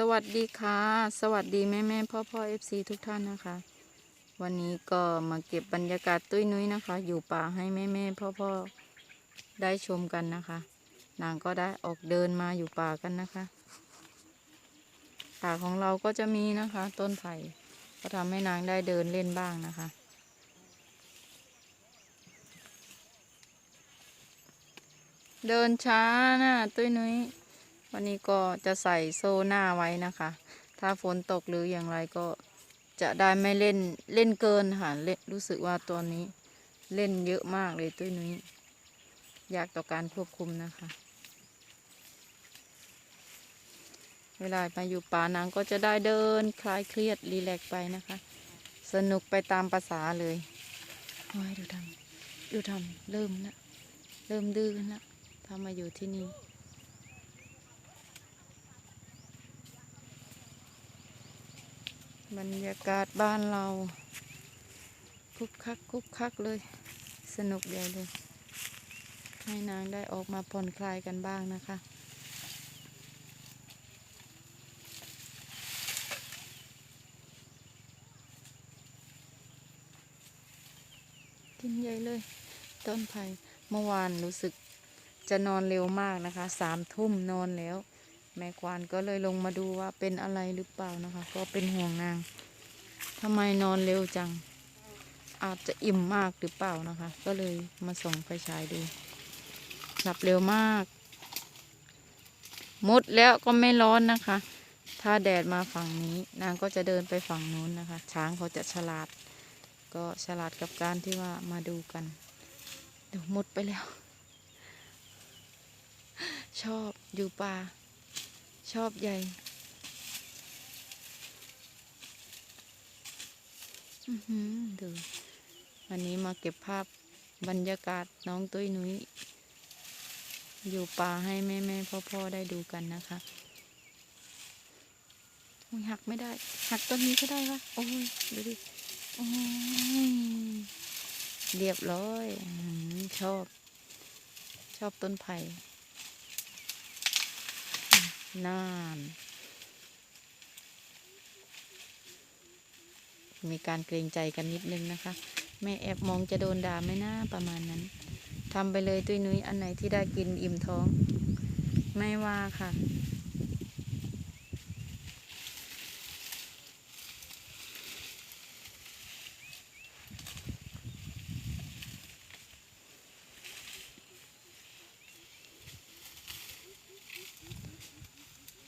สวัสดีค่ะ สวัสดีแม่แม่พ่อพ่อเอฟซีทุกท่านนะคะ วันนี้ก็มาเก็บบรรยากาศตุ้ยนุ้ยนะคะ อยู่ป่าให้แม่แม่พ่อพ่อได้ชมกันนะคะ นางก็ได้ออกเดินมาอยู่ป่ากันนะคะ ป่าของเราก็จะมีนะคะ ต้นไผ่ก็ทำให้นางได้เดินเล่นบ้างนะคะเดินช้านะตุ้ยนุ้ย วันนี้ก็จะใส่โซ่หน้าไว้นะคะ ถ้าฝนตกหรืออย่างไรก็จะได้ไม่เล่นเล่นเกินค่ะเล่นรู้สึกว่าตัวนี้เล่นเยอะมากเลยตุ้นุ้ยากต่อการควบคุมนะคะ เวลามาอยู่ป่านางก็จะได้เดินคลายเครียดรีแลกไปนะคะ สนุกไปตามภาษาเลยโอ้ยดูทำดูทำเริ่มละเริ่มดื้อนละถ้ามาอยู่ที่นี่ บรรยากาศบ้านเรา คุกคักคุกคักเลย สนุกใหญ่เลย ให้นางได้ออกมาผ่อนคลายกันบ้างนะคะกินใหญ่เลย ต้นไผ่เมื่อวานรู้สึกจะนอนเร็วมากนะคะสามทุ่มนอนแล้ว แม่ควานก็เลยลงมาดูว่าเป็นอะไรหรือเปล่านะคะ ก็เป็นห่วงนางทำไมนอนเร็วจัง อาจจะอิ่มมากหรือเปล่านะคะ ก็เลยมาส่องไฟฉายดูหลับเร็วมากมุดแล้วก็ไม่ร้อนนะคะ ถ้าแดดมาฝั่งนี้นางก็จะเดินไปฝั่งนู้นนะคะ ช้างเขาจะฉลาด ก็ฉลาดกับการที่ว่ามาดูกันเดี๋ยวมุดไปแล้ว ชอบอยู่ป่า ชอบใหญ่อือหือดูวันนี้มาเก็บภาพบรรยากาศน้องตุ้ยนุ้ย อยู่ป่าให้แม่แม่พ่อพ่อได้ดูกันนะคะอุ้ยหักไม่ได้ หักต้นนี้ก็ได้ปะโอ้ยดูดิโอ้ยเรียบร้อยชอบ ชอบต้นไผ่ น่าน มีการเกรงใจกันนิดนึงนะคะ แม่แอบมองจะโดนด่าไหม่น่าประมาณนั้นทำไปเลยตุ้ยนุ้ยอันไหนที่ได้กินอิ่มท้อง ไม่ว่าค่ะ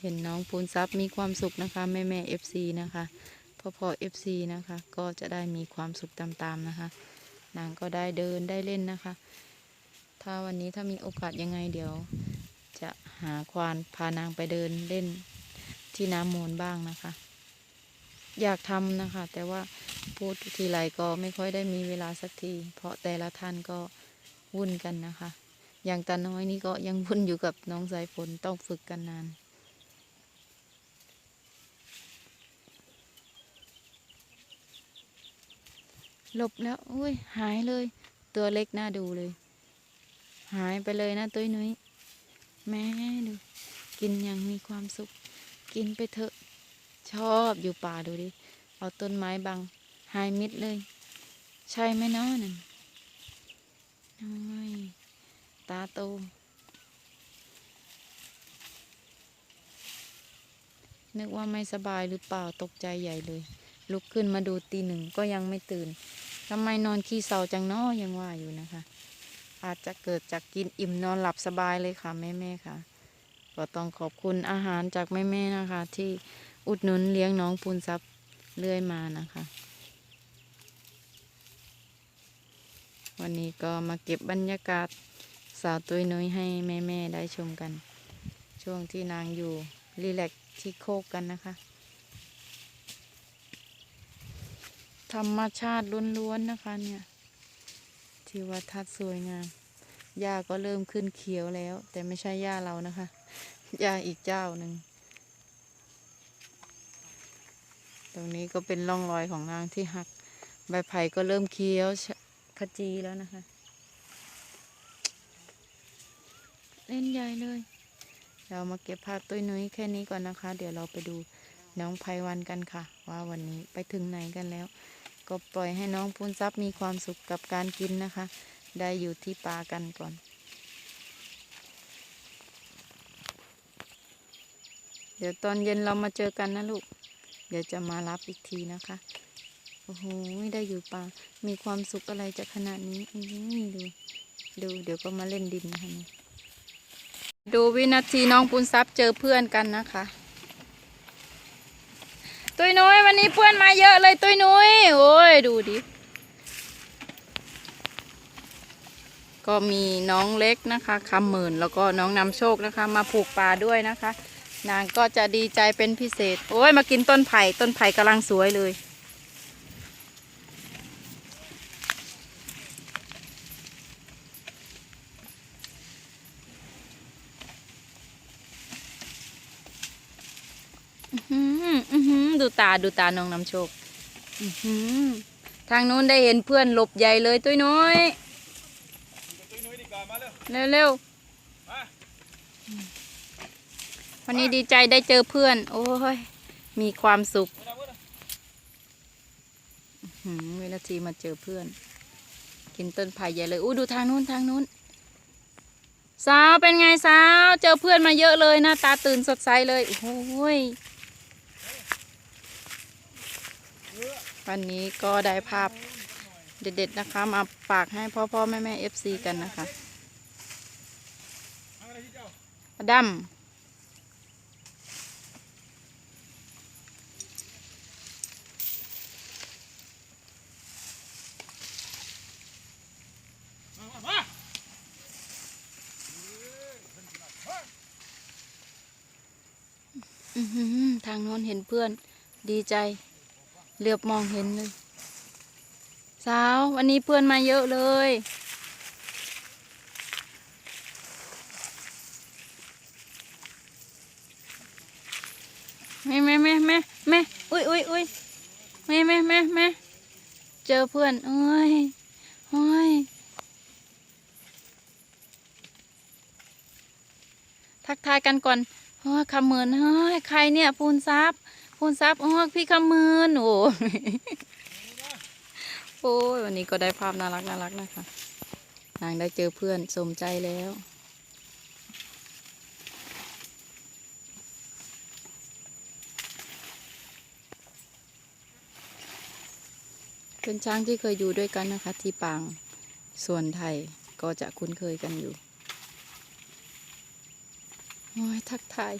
เห็นน้องปูนซับมีความสุขนะคะแม่แม่เอฟซีนะคะพ่อพ่อเอฟซีนะคะ ก็จะได้มีความสุขตามๆนะคะ นางก็ได้เดินได้เล่นนะคะ ถ้าวันนี้ถ้ามีโอกาสยังไงเดี๋ยว จะหาควานพานางไปเดินเล่นที่น้ำมูลบ้างนะคะ อยากทำนะคะ แต่ว่าพูดทีไรก็ไม่ค่อยได้มีเวลาสักที เพราะแต่ละท่านก็วุ่นกันนะคะ อย่างตาน้อยนี่ก็ยังวุ่นอยู่กับน้องสายฝนต้องฝึกกันนาน หลบแล้วอุ้ยหายเลย ตัวเล็กน่าดูเลย หายไปเลยนะตุ้ยนุ้ยแม่ดู กินอย่างมีความสุข กินไปเถอะ ชอบอยู่ป่าดูดิ เอาต้นไม้บัง หายมิดเลย ใช่ไหมเนาะนั่นโอ้ยตาโตนึกว่าไม่สบายหรือเปล่าตกใจใหญ่เลย ลุกขึ้นมาดูตีหนึ่งก็ยังไม่ตื่นทำไมนอนขี้เศร้าจังเนาะยังว่าอยู่นะคะ อาจจะเกิดจากกินอิ่มนอนหลับสบายเลยค่ะแม่แม่ๆค่ะ ก็ต้องขอบคุณอาหารจากแม่แม่ๆนะคะ ที่อุดหนุนเลี้ยงน้องปูนซับเรื่อยมานะคะ วันนี้ก็มาเก็บบรรยากาศสาวตุยนุ้ยให้แม่แม่ๆได้ชมกัน ช่วงที่นางอยู่รีแลกซ์ที่โคกกันนะคะ ธรรมชาติล้วนๆนะคะเนี่ยที่วัดทัดสวยงาม หญ้าก็เริ่มขึ้นเขียวแล้ว แต่ไม่ใช่หญ้าเรานะคะ หญ้าอีกเจ้าหนึ่ง ตรงนี้ก็เป็นร่องรอยของนางที่หัก ใบไผ่ก็เริ่มเขียวขจีแล้วนะคะ เล่นใหญ่เลย เรามาเก็บภาพตุ้ยนุ้ยแค่นี้ก่อนนะคะ เดี๋ยวเราไปดูน้องไพวันกันค่ะ ว่าวันนี้ไปถึงไหนกันแล้ว ก็ปล่อยให้น้องพูนทรัพย์มีความสุขกับการกินนะคะ ได้อยู่ที่ป่ากันก่อน เดี๋ยวตอนเย็นเรามาเจอกันนะลูก เดี๋ยวจะมารับอีกทีนะคะ โอ้โหได้อยู่ป่า มีความสุขอะไรจะขนาดนี้อื้อหือดู ดูเดี๋ยวก็มาเล่นดินนะคะนี่ดูวินาทีน้องปุณทรัพย์เจอเพื่อนกันนะคะ ตุ้ยนุ้ยวันนี้เพื่อนมาเยอะเลยตุ้ยนุ้ยโอ้ยดูดิ ก็มีน้องเล็กนะคะคำหมื่นแล้วก็น้องนำโชคนะคะ มาผูกป่าด้วยนะคะ นางก็จะดีใจเป็นพิเศษ โอ้ยมากินต้นไผ่ต้นไผ่กำลังสวยเลยอื้อหืออื้อหือ ดูตาดูตาน้องนำโชคทางนู้นได้เห็นเพื่อนหลบใหญ่เลยตุ้ยน้อยตุ้ยนุ้ยดีกว่ามาเร็วเร็วเร็วมาๆวันนี้ดีใจได้เจอเพื่อน โอ้ย มีความสุขเวินาทีมาเจอเพื่อน กินต้นไผ่ใหญ่เลยอู้ดูทางนู้นทางนู้น สาวเป็นไงสาว เจอเพื่อนมาเยอะเลยหน้าตาตื่นสดใสเลย โอ้ย วันนี้ก็ได้ภาพเด็ดๆนะคะ มาฝากให้พ่อพ่อแม่แม่เอฟซีกันนะคะทำอะไรที่เจ้าอดัมทางโน้นเห็นเพื่อนดีใจ เหลือบมองเห็นเลย สาววันนี้เพื่อนมาเยอะเลย แม่แม่แม่แม่แม่อุ้ยอุ้ยอุ้ยแม่แม่แม่แม่เจอเพื่อนเอ้ยโอ้ยทักทายกันก่อนโอ้ยคำเหมินเฮ้ยใครเนี่ยพูนซับ พูนซับโอ้ยพี่คำมินโอ้โอ้ยวันนี้ก็ได้ภาพน่ารักน่ารักนะคะ นางได้เจอเพื่อนสมใจแล้ว เป็นช้างที่เคยอยู่ด้วยกันนะคะ ที่ปางส่วนไทยก็จะคุ้นเคยกันอยู่ โอ้ยทักทาย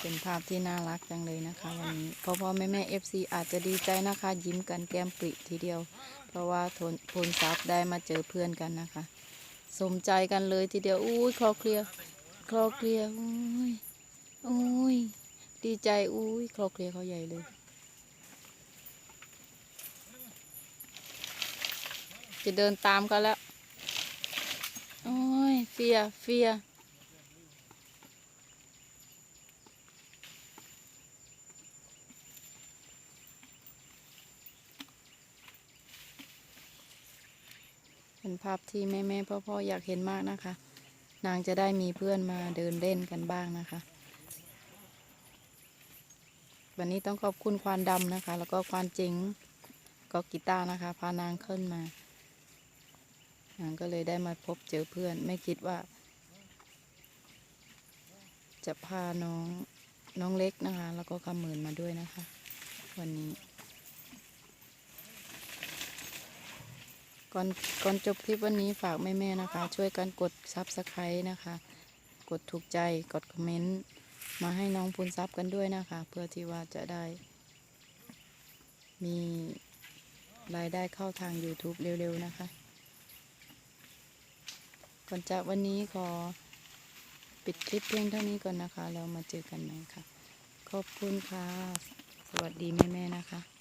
เป็นภาพที่น่ารักจังเลยนะคะวันนี้พ่อพ่อแม่แม่เอฟซีอาจจะดีใจนะคะ ยิ้มกันแก้มปริทีเดียว เพราะว่าทนพลทรัพย์ได้มาเจอเพื่อนกันนะคะ สมใจกันเลยทีเดียวอุ้ยคลอเคลียร์คลอเคลียร์อุ้ยอุ้ยดีใจอุ้ยคลอเคลียร์เขาใหญ่เลย จะเดินตามกันแล้วโอ้ยเฟียเฟีย เป็นภาพที่แม่แม่พ่อพ่อๆอยากเห็นมากนะคะ นางจะได้มีเพื่อนมาเดินเล่นกันบ้างนะคะ วันนี้ต้องขอบคุณควานดำนะคะ แล้วก็ควานจ๋งก็กีตาร์นะคะ พานางขึ้นมานางก็เลยได้มาพบเจอเพื่อน ไม่คิดว่า จะพาน้องน้องเล็กนะคะ แล้วก็คำหมื่นมาด้วยนะคะ วันนี้ ก่อนก่อนจบคลิปวันนี้ฝากแม่ๆนะคะ ช่วยกันกดซับสไครต์นะคะ กดถูกใจกดคอมเมนต์มาให้น้องพูนซับกันด้วยนะคะ เพื่อที่ว่าจะได้ มีรายได้เข้าทาง YouTube เร็วๆนะคะ ก่อนจากวันนี้ขอปิดคลิปเพียงเท่านี้ก่อนนะคะแล้วมาเจอกันใหม่ค่ะ ขอบคุณค่ะ สวัสดีแม่ๆนะคะ